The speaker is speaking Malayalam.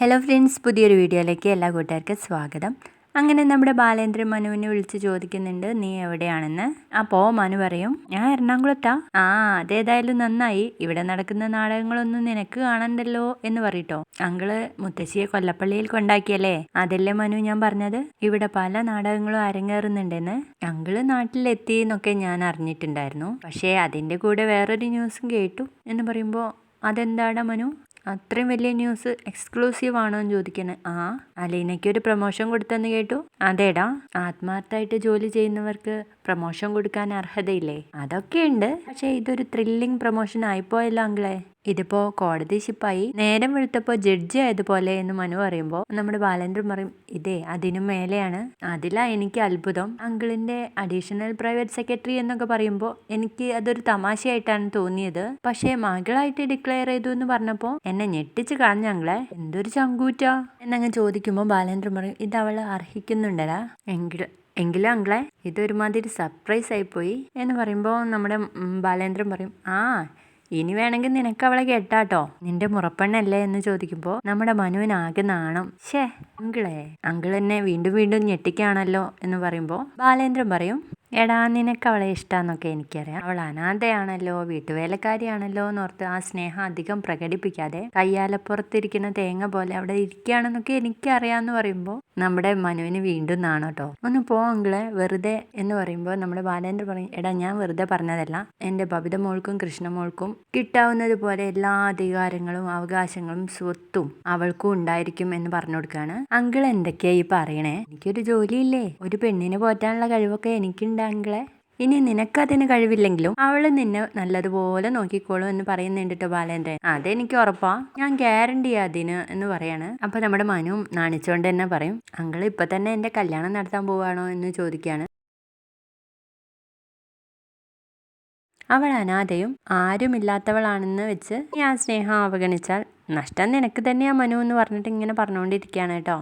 ഹലോ ഫ്രണ്ട്സ് പുതിയൊരു വീഡിയോയിലേക്ക് എല്ലാ കൂട്ടുകാർക്കും സ്വാഗതം. അങ്ങനെ നമ്മുടെ ബാലേന്ദ്രൻ മനുവിനെ വിളിച്ച് ചോദിക്കുന്നുണ്ട് നീ എവിടെയാണെന്ന്? അപ്പോൾ മനു പറയും ഞാൻ എറണാകുളത്താ. ആ അതേതായാലും നന്നായി. ഇവിടെ നടക്കുന്ന നാടകങ്ങളൊന്നും നിനക്ക് കാണണ്ടല്ലോ? എന്ന് പറയട്ടോ. അങ്കിൾ മുത്തശ്ശിയെ കൊല്ലപ്പള്ളിയിൽ കൊണ്ടാക്കിയല്ലേ? അതല്ലേ മനു ഞാൻ പറഞ്ഞത്? ഇവിടെ പല നാടകങ്ങളും അരങ്ങേറുന്നുണ്ടെന്ന്. അങ്കിൾ നാട്ടിലെത്തി എന്നൊക്കെ ഞാൻ അറിഞ്ഞിട്ടുണ്ടായിരുന്നു. പക്ഷേ അതിന്റെ കൂടെ വേറൊരു ന്യൂസും കേട്ടു എന്ന് പറയുമ്പോൾ അതെന്താണ് മനു? അത്രയും വലിയ ന്യൂസ് എക്സ്ക്ലൂസീവ് ആണോ എന്ന് ചോദിക്കണേ. ആ അലീനയ്ക്ക് ഒരു പ്രൊമോഷൻ കൊടുത്തെന്ന് കേട്ടു. അതേടാ ആത്മാർത്ഥമായിട്ട് ജോലി ചെയ്യുന്നവർക്ക് പ്രൊമോഷൻ കൊടുക്കാൻ അർഹതയില്ലേ? അതൊക്കെ അതൊക്കെയുണ്ട് പക്ഷേ ഇതൊരു ത്രില്ലിംഗ് പ്രൊമോഷൻ ആയിപ്പോയല്ലോ അങ്കിളെ. ഇതിപ്പോ കോടതി ശിപ്പായി നേരം വെളുത്തപ്പോ ജഡ്ജി ആയതുപോലെ എന്ന് മനു പറയുമ്പോൾ നമ്മുടെ ബാലേന്ദ്രൻ പറയും ഇതേ അതിനു മേലെയാണ്. അതിലാ എനിക്ക് അത്ഭുതം. അങ്കിളിന്റെ അഡീഷണൽ പ്രൈവറ്റ് സെക്രട്ടറി എന്നൊക്കെ പറയുമ്പോൾ എനിക്ക് അതൊരു തമാശയായിട്ടാണ് തോന്നിയത്. പക്ഷേ മകളായിട്ട് ഡിക്ലെയർ ചെയ്തു എന്ന് പറഞ്ഞപ്പോൾ എന്നെ ഞെട്ടിച്ച് കളഞ്ഞ അങ്കളെ എന്തൊരു ചങ്കൂറ്റ? എന്നങ്ങ് ചോദിക്കുമ്പോൾ ബാലേന്ദ്രൻ പറയും ഇത് അവൾ അർഹിക്കുന്നുണ്ടടാ. എങ്കിൽ എങ്കിലും അങ്കിളെ ഇതൊരുമാതിരി സർപ്രൈസ് ആയിപ്പോയി എന്ന് പറയുമ്പോൾ നമ്മുടെ ബാലേന്ദ്രൻ പറയും ആ ഇനി വേണമെങ്കിൽ നിനക്ക് അവളെ കേട്ടാട്ടോ. നിന്റെ മുറപ്പെണ്ണല്ലേ എന്ന് ചോദിക്കുമ്പോൾ നമ്മുടെ മനുവിൻ ആകെ നാണം. ഷേ അങ്കിളെ. അങ്കിൾ എന്നെ വീണ്ടും വീണ്ടും ഞെട്ടിക്കാണല്ലോ എന്ന് പറയുമ്പോൾ ബാലേന്ദ്രൻ പറയും എടാ നിനക്ക് അവളെ ഇഷ്ടമെന്നൊക്കെ എനിക്കറിയാം. അവൾ അനാഥയാണല്ലോ വീട്ടുവേലക്കാരിയാണല്ലോ എന്നോർത്ത് ആ സ്നേഹം അധികം പ്രകടിപ്പിക്കാതെ കയ്യാലപ്പുറത്തിരിക്കുന്ന തേങ്ങ പോലെ അവിടെ ഇരിക്കുകയാണെന്നൊക്കെ എനിക്കറിയാമെന്ന് പറയുമ്പോൾ നമ്മുടെ മനുവിന് വീണ്ടും നാണോട്ടോ. ഒന്ന് പോ വെറുതെ എന്ന് പറയുമ്പോൾ നമ്മുടെ ബാലേന്ദ്ര പറയും എടാ ഞാൻ വെറുതെ പറഞ്ഞതല്ല. എന്റെ ബബിത മോൾക്കും കൃഷ്ണമോൾക്കും കിട്ടാവുന്നത് പോലെ എല്ലാ അധികാരങ്ങളും അവകാശങ്ങളും സ്വത്തും അവൾക്കും ഉണ്ടായിരിക്കും എന്ന് പറഞ്ഞു കൊടുക്കുകയാണ്. അങ്കിൾ എന്തൊക്കെയാ ഈ പറയണേ? എനിക്കൊരു ജോലിയില്ലേ? ഒരു പെണ്ണിനെ പോറ്റാനുള്ള കഴിവൊക്കെ എനിക്കുണ്ട്. അങ്കിളെ. ഇനി നിനക്കതിന് കഴിവില്ലെങ്കിലും അവൾ നിന്നെ നല്ലതുപോലെ നോക്കിക്കോളും എന്ന് പറയുന്നുണ്ട് ബാലേന്ദ്രൻ. അതെനിക്ക് ഉറപ്പാ. ഞാൻ ഗ്യാരണ്ടി അതിന് എന്ന് പറയാണ്. അപ്പൊ നമ്മുടെ മനു നാണിച്ചുകൊണ്ട് തന്നെ പറയും അങ്കിൾ ഇപ്പൊ തന്നെ എന്റെ കല്യാണം നടത്താൻ പോവാണോ? എന്ന് ചോദിക്കുകയാണ് അവൾ അനാഥയും ആരുമില്ലാത്തവളാണെന്ന് വെച്ച് ഞാൻ സ്നേഹം അവഗണിച്ചാൽ നഷ്ടം നിനക്ക് തന്നെയാ മനു എന്ന് പറഞ്ഞിട്ട് ഇങ്ങനെ പറഞ്ഞുകൊണ്ടിരിക്കുകയാണ് കേട്ടോ.